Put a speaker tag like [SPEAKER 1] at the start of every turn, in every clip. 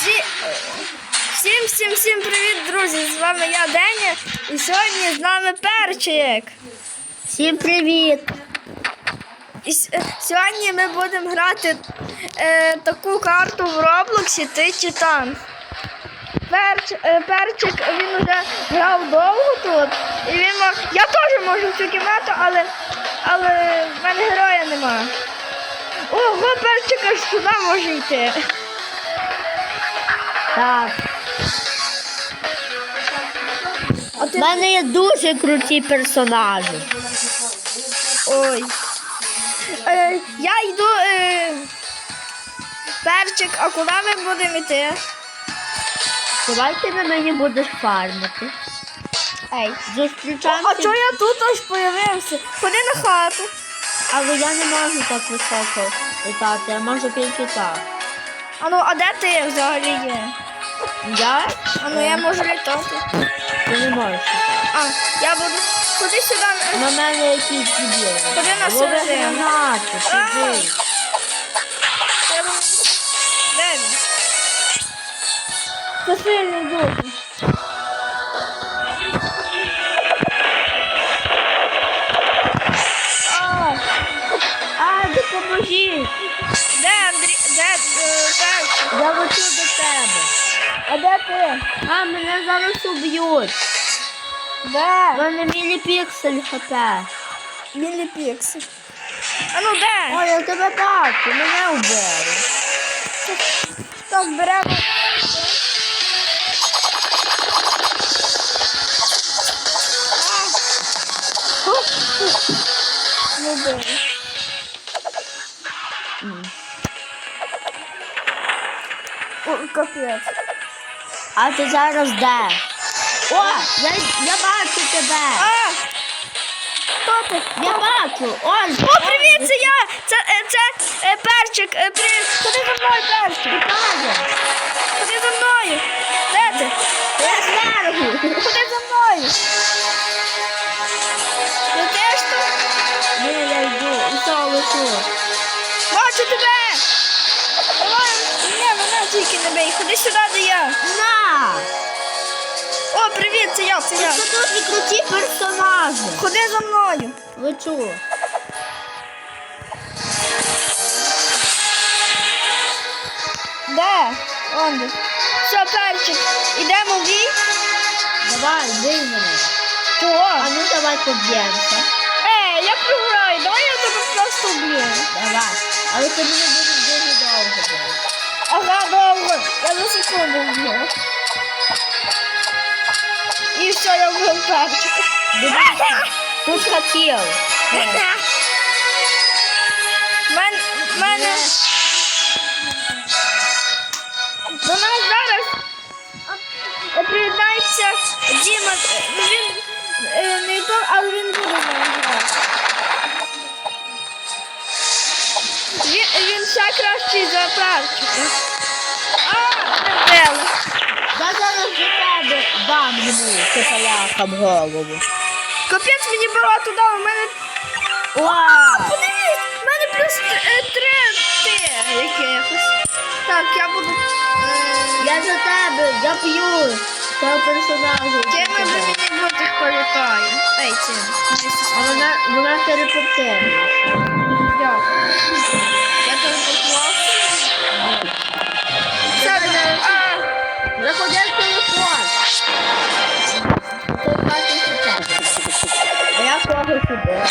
[SPEAKER 1] Всі... Всім, всім, всім привіт, друзі! З вами я Деня і сьогодні з нами Перчик.
[SPEAKER 2] Всім привіт!
[SPEAKER 1] І с- сьогодні ми будемо грати е, таку карту в Роблоксі Ти Титан. Перч, е, перчик він вже грав довго тут. І він мог... Я теж можу в цю кімнату, але, але в мене героя нема. Ого, перчик аж сюди може йти.
[SPEAKER 2] Так. У мене є дуже круті персонажі.
[SPEAKER 1] Ой. Е, я йду. Е, перчик, а куди ми будемо йти?
[SPEAKER 2] Давай ти на мені будеш фармити.
[SPEAKER 1] Ей.
[SPEAKER 2] Зустрічаємося.
[SPEAKER 1] А чого я тут аж появився? Ходи на хату.
[SPEAKER 2] Але я не можу так високо літати, я можу тільки так.
[SPEAKER 1] А ну, а де ти взагалі є?
[SPEAKER 2] Я?
[SPEAKER 1] А ну я можу літати.
[SPEAKER 2] Ти не можеш літати.
[SPEAKER 1] А, я буду. Ходи сюди.
[SPEAKER 2] На мене якісь дебіли.
[SPEAKER 1] Ходи на середину.
[SPEAKER 2] гранати, сиди.
[SPEAKER 1] Де він? Це сильний дуже. А,
[SPEAKER 2] допоможіть!
[SPEAKER 1] де Андрій? Де е, перчик?
[SPEAKER 2] Я лечу до тебе.
[SPEAKER 1] А де ти?
[SPEAKER 2] А, мене зараз уб'ють. У
[SPEAKER 1] Де?
[SPEAKER 2] мене міліпіксель хп.
[SPEAKER 1] Міліпікси. А ну де?
[SPEAKER 2] Ой, я тебе бачу, мене вбили.
[SPEAKER 1] Так, беремо. Капець.
[SPEAKER 2] А ти зараз де? О, я, я бачу тебе.
[SPEAKER 1] А! Хто ти?
[SPEAKER 2] Я бачу. Ой,
[SPEAKER 1] О, привіт, це я! Це, е, це е, перчик. Е, привіт. Ходи за мною, перчик. Ходи за мною. Де ти?
[SPEAKER 2] Я зверху.
[SPEAKER 1] Ходи за мною. Ну ти ж тут?
[SPEAKER 2] Ні, я йду. І то лечу.
[SPEAKER 1] Бачу тебе! Тільки не бий. Ходи сюди, де я.
[SPEAKER 2] На!
[SPEAKER 1] О, привіт, це я, це я.
[SPEAKER 2] Це дуже круті персонажі.
[SPEAKER 1] Ходи за мною.
[SPEAKER 2] Лечу.
[SPEAKER 1] Де? Он де. Все, перчик. Ідемо в бій.
[SPEAKER 2] Давай, бий мене.
[SPEAKER 1] Чого?
[SPEAKER 2] А ну давай поб'ємося.
[SPEAKER 1] Ей, я програю, давай я тебе просто вб'ю.
[SPEAKER 2] Давай. Але ти мене будеш дуже довго.
[SPEAKER 1] Ага, довго. Я за секунду вб'ю. І все, я вбив перчика.
[SPEAKER 2] Тут хотів.
[SPEAKER 1] Мен, мене. До нас зараз а, приєднається Діма. Е, Він е, не то, але він буде грати. Він, він ще кращий за перчика.
[SPEAKER 2] Я зараз до тебе дам йому цепаляка в голову.
[SPEAKER 1] Капець мені багато дав, у мене.
[SPEAKER 2] Вау!
[SPEAKER 1] Подивись, в мене плюс е, три ти якихось. Так, я буду. Е,
[SPEAKER 2] Я за тебе, я п'ю. Цього персонажа.
[SPEAKER 1] Тема до мені бути політає. Ей, цим.
[SPEAKER 2] А вона, вона телепортує.
[SPEAKER 1] Дякую. Я телепортувався. Все,
[SPEAKER 2] Заходи в телефон. Ти бачиш це. А я кого сюди.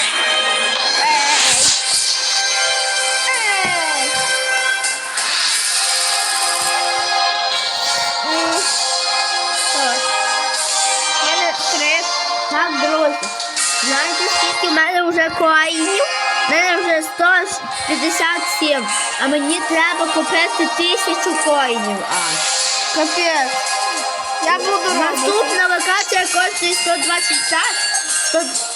[SPEAKER 1] Так,
[SPEAKER 2] друзі. Знаєте, скільки в мене вже коїнів? У мене вже 157, а мені треба купити тисячу коїнів аж.
[SPEAKER 1] Капець. Я буду.
[SPEAKER 2] Наступна локація коштує 125,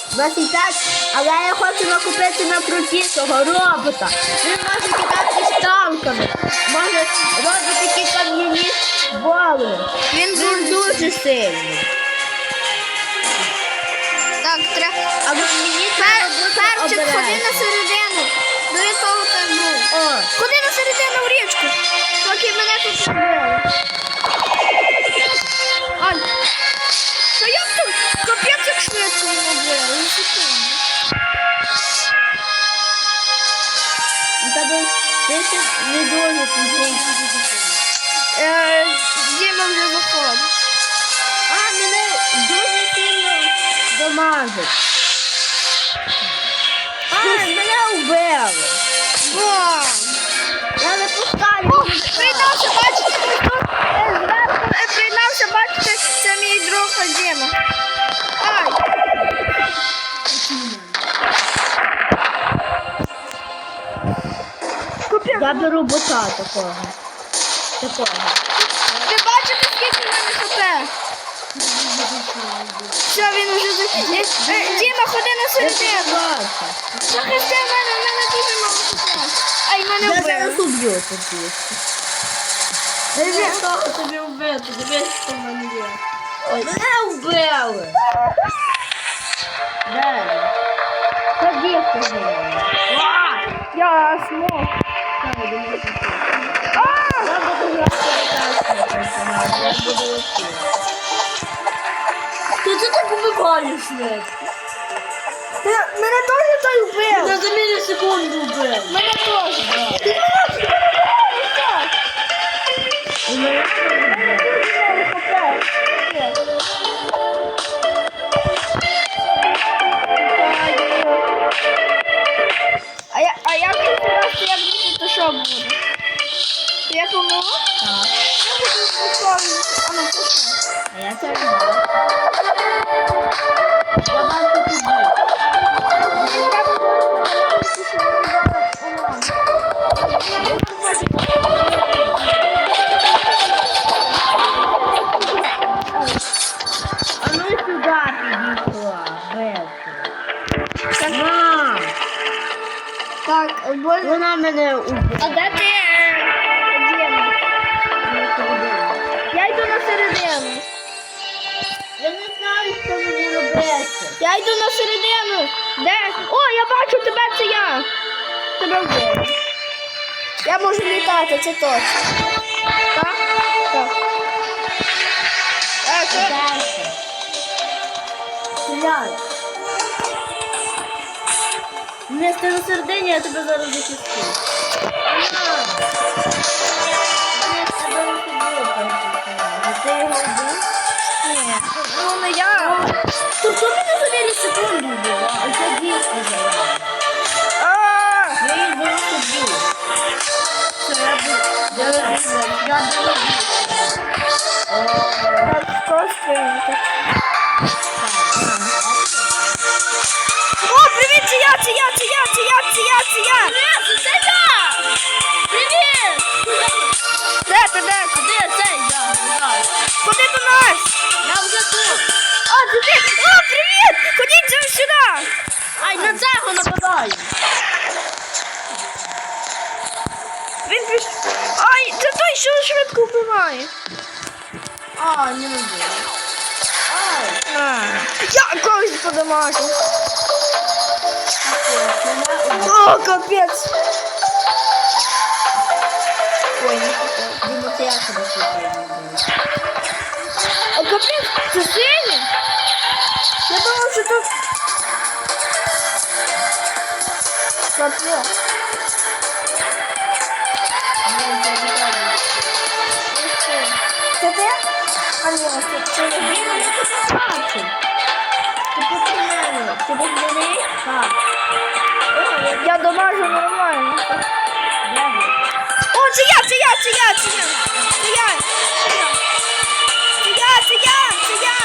[SPEAKER 2] 125, але я хочу накупити на крутішого робота. Він може кидати штанками, може робити такі кам'яні боли.
[SPEAKER 1] Він
[SPEAKER 2] Він
[SPEAKER 1] дуже.
[SPEAKER 2] сильний.
[SPEAKER 1] Так, треба.
[SPEAKER 2] Але мені треба бути
[SPEAKER 1] перчик,
[SPEAKER 2] обережним.
[SPEAKER 1] так був. Ходи на середину сильно вже виходить. А мене дуже сильно
[SPEAKER 2] домазить. А, мене вбили.
[SPEAKER 1] Бам!
[SPEAKER 2] Я не пускаю.
[SPEAKER 1] Прийнявся бачите, прийнявся бачити, е, це мій друг Діма. Ай!
[SPEAKER 2] Я беру бота такого. Такого.
[SPEAKER 1] Хп? Все, він уже за... Е, е, Діма, ходи на середину. Захисти мене, в мене дуже мало. Ай, мене
[SPEAKER 2] Я зараз
[SPEAKER 1] вбили.
[SPEAKER 2] уб'ю тобі. Я того тобі вбити, дивись, що в мене є. Ой, мене вбили. Де? Ході, ході.
[SPEAKER 1] Я смог.
[SPEAKER 2] Я буду. Ти це так убиваєш, Нед?
[SPEAKER 1] Ти- Мене теж той вбив.
[SPEAKER 2] На за мілісекунду вбив.
[SPEAKER 1] Мене теж. Ти мене
[SPEAKER 2] мене
[SPEAKER 1] А пішли.
[SPEAKER 2] А я це не знаю. Я бачу тобі.
[SPEAKER 1] Я буду пішли.
[SPEAKER 2] А ну сюди підійшла, Бесу. Мам,
[SPEAKER 1] Так, боль...
[SPEAKER 2] вона мене убила.
[SPEAKER 1] А де Я йду на середину. Де? О, я бачу тебе, це я. Тебе вбили. Я можу літати, це точно. Так? Так. Е, це...
[SPEAKER 2] Стріляй. Не ти на середині, я тебе зараз захисту. То хто мене за мілісекунду вбив? А це дійсно зараз.
[SPEAKER 1] А!
[SPEAKER 2] Я її зараз убив. Це я буду. Я я буду.
[SPEAKER 1] Так, хто стріляє? О, вбиває.
[SPEAKER 2] А, не можу. Ай,
[SPEAKER 1] А. Я когось подамажу.
[SPEAKER 2] мене
[SPEAKER 1] О, капець. Ой, не хотів.
[SPEAKER 2] Діма, це я тебе сьогодні.
[SPEAKER 1] А капець, це сильно? Я думав, що тут... Капець. Це я. Це я. Це я, це я, це я.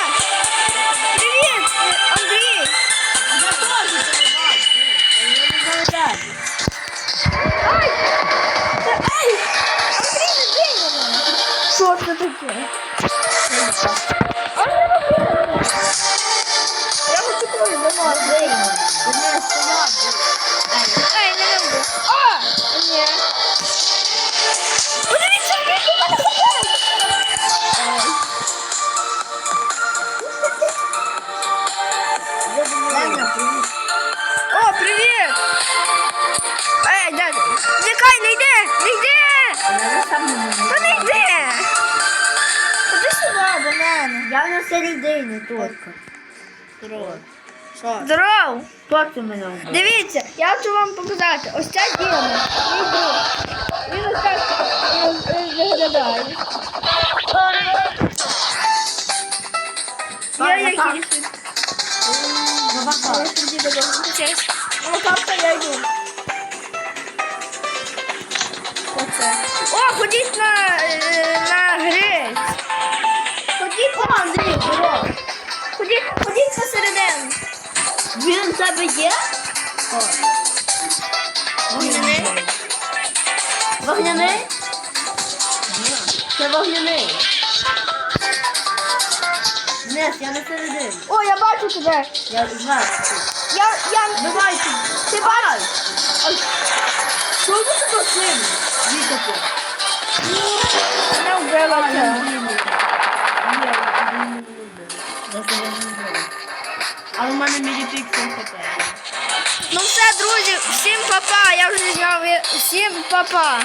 [SPEAKER 1] Привіт, е, Андрій.
[SPEAKER 2] Я теж тебе бачу. Я не знаю де.
[SPEAKER 1] Ай! Та, ай! Андрій, не бий мене. Що Я
[SPEAKER 2] на середині тільки. Здорово. Що?
[SPEAKER 1] Здоров!
[SPEAKER 2] Хто мене?
[SPEAKER 1] Дивіться, я хочу вам показати. Ось ця Діма, мій друг. Він ось так виглядає. Я
[SPEAKER 2] Так,
[SPEAKER 1] якийсь.
[SPEAKER 2] так. Ага.
[SPEAKER 1] Тоді до Честь. Карта я йду. Оце. О, ходіть на, е, на грець.
[SPEAKER 2] Він в тебе є? О.
[SPEAKER 1] Вогняний?
[SPEAKER 2] Вогняний? Це вогняний. Нет, я не середині.
[SPEAKER 1] О, я бачу тебе.
[SPEAKER 2] Я зверху.
[SPEAKER 1] Я, я,
[SPEAKER 2] Давай ти.
[SPEAKER 1] ти бачиш?
[SPEAKER 2] Ай. Що ви тут сильно? Вікати.
[SPEAKER 1] Мене вбила ця. Ну все, друзі, всім папа. Я вже зняв. Всім папа.